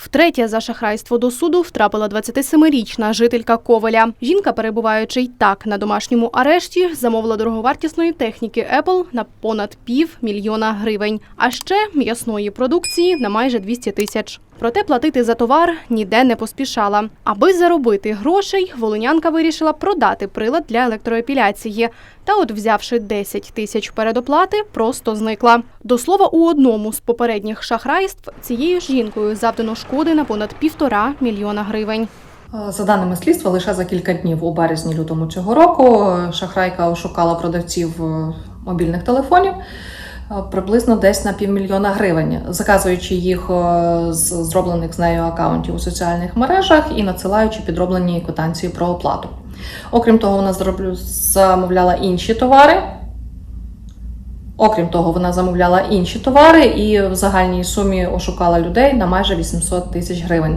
Втретє за шахрайство до суду втрапила 27-річна жителька Ковеля. Жінка, перебуваючи й так на домашньому арешті, замовила дороговартісної техніки Apple на понад пів мільйона гривень, а ще м'ясної продукції на майже 200 тисяч. Проте платити за товар ніде не поспішала. Аби заробити грошей, волинянка вирішила продати прилад для електроепіляції. Та от, взявши 10 тисяч передоплати, просто зникла. До слова, у одному з попередніх шахрайств цією ж жінкою завдано шкоди на понад півтора мільйона гривень. За даними слідства, лише за кілька днів у березні-лютому цього року е, шахрайка ошукала продавців е, мобільних телефонів е, приблизно десь на півмільйона гривень, заказуючи їх е, з зроблених з нею акаунтів у соціальних мережах і надсилаючи підроблені квитанції про оплату. Окрім того, вона зроблю- замовляла інші товари. Окрім того, вона замовляла інші товари і в загальній сумі ошукала людей на майже 800 тисяч гривень.